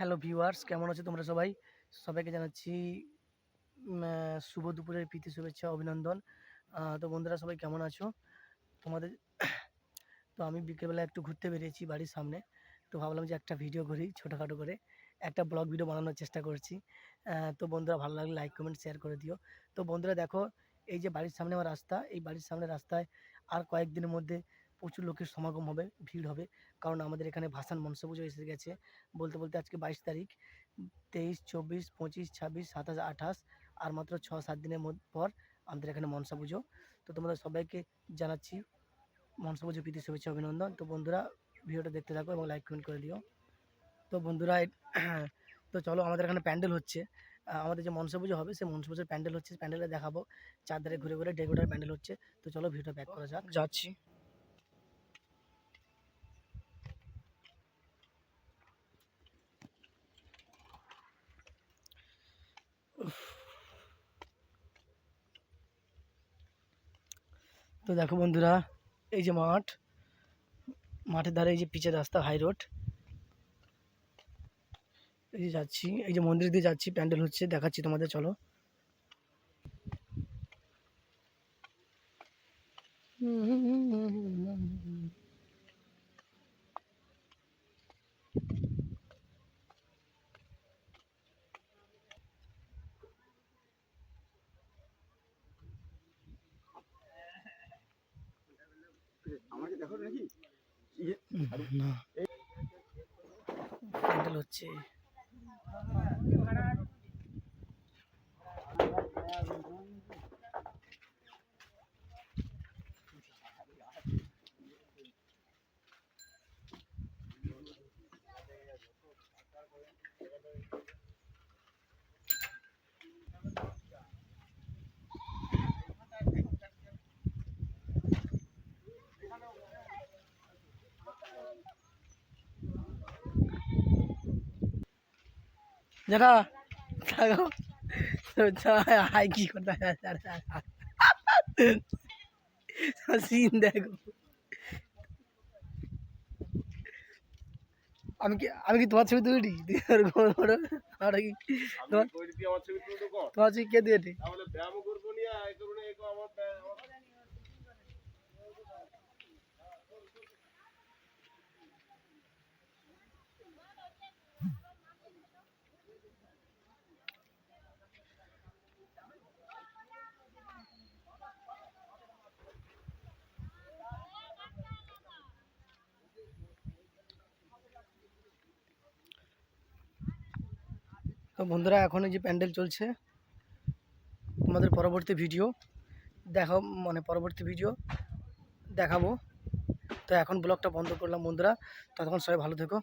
Hello viewers কেমন আছো তোমরা সবাই? সবাইকে জানাচ্ছি শুভ দুপুরের প্রীতি শুভেচ্ছা, অভিনন্দন। তো বন্ধুরা সবাই কেমন আছো? তোমাদের, তো আমি বিকেলবেলা একটু ঘুরতে বেরিয়েছি বাড়ির সামনে। তো ভাবলাম যে একটা ভিডিও করি, ছোটোখাটো করে। একটা ব্লগ ভিডিও বানানোর চেষ্টা করছি। তো বন্ধুরা ভালো লাগলে লাইক কমেন্ট শেয়ার করে দিও। তো বন্ধুরা দেখো, এই যে বাড়ির সামনে আমার রাস্তা, এই বাড়ির সামনে রাস্তায় আর কয়েকদিনের মধ্যে প্রচুর লোকের সমাগম হবে, ভিড় হবে। কারণ আমাদের এখানে ভাসান মনসা পুজো এসে গেছে। বলতে বলতে আজকে বাইশ তারিখ। তেইশ, চব্বিশ, পঁচিশ, ছাব্বিশ, সাতাশ, আঠাশ আর মাত্র ছ, সাত দিনের মধ্যে পর আমাদের এখানে মনসা পুজো। তো তোমাদের সবাইকে জানাচ্ছি মনসা পুজো প্রীতি শুভেচ্ছা, অভিনন্দন। তো বন্ধুরা, ভিডিওটা দেখতে থাকো এবং লাইক কমেন্ট করে দিও। তো বন্ধুরা তো চলো, আমাদের এখানে প্যান্ডেল হচ্ছে। আমাদের যে মনসা পুজো হবে, সেই মনসা পুজোর প্যান্ডেল হচ্ছে। প্যান্ডেলে দেখাবো। চারধারে ঘুরে ঘুরে ডেকোরেটার প্যান্ডেল হচ্ছে। তো চলো, ভিডিওটা ব্যাক করা যাক। যাচ্ছি। তো দেখো বন্ধুরা, এই যে মাঠ, মাঠের ধারে এই যে পিচের রাস্তা হাই রোড এই যে যাচ্ছি, এই যে মন্দির দিয়ে যাচ্ছি, প্যান্ডেল হচ্ছে, দেখাচ্ছি তোমাদের, চলো। হুম হুম হুম নাকি না। প্যান্ডেল হচ্ছে। যারা থাকো হাই কি করতে সিন দেখো। আমি কি আমি কি তোমার ছবি তুলি আর কি তোমার ছবি কে দিয়ে তাহলে ব্যায়াম করব নিয়ে এই করব না এই করব আমার ব্যায়াম- আমার- তো বন্ধুরা, এখন যে প্যান্ডেল চলছে, তোমাদের পরবর্তী ভিডিও দেখা মানে পরবর্তী ভিডিও দেখাবো। তো এখন ব্লগটা বন্ধ করলাম বন্ধুরা, ততক্ষণ সবাই ভালো থেকো।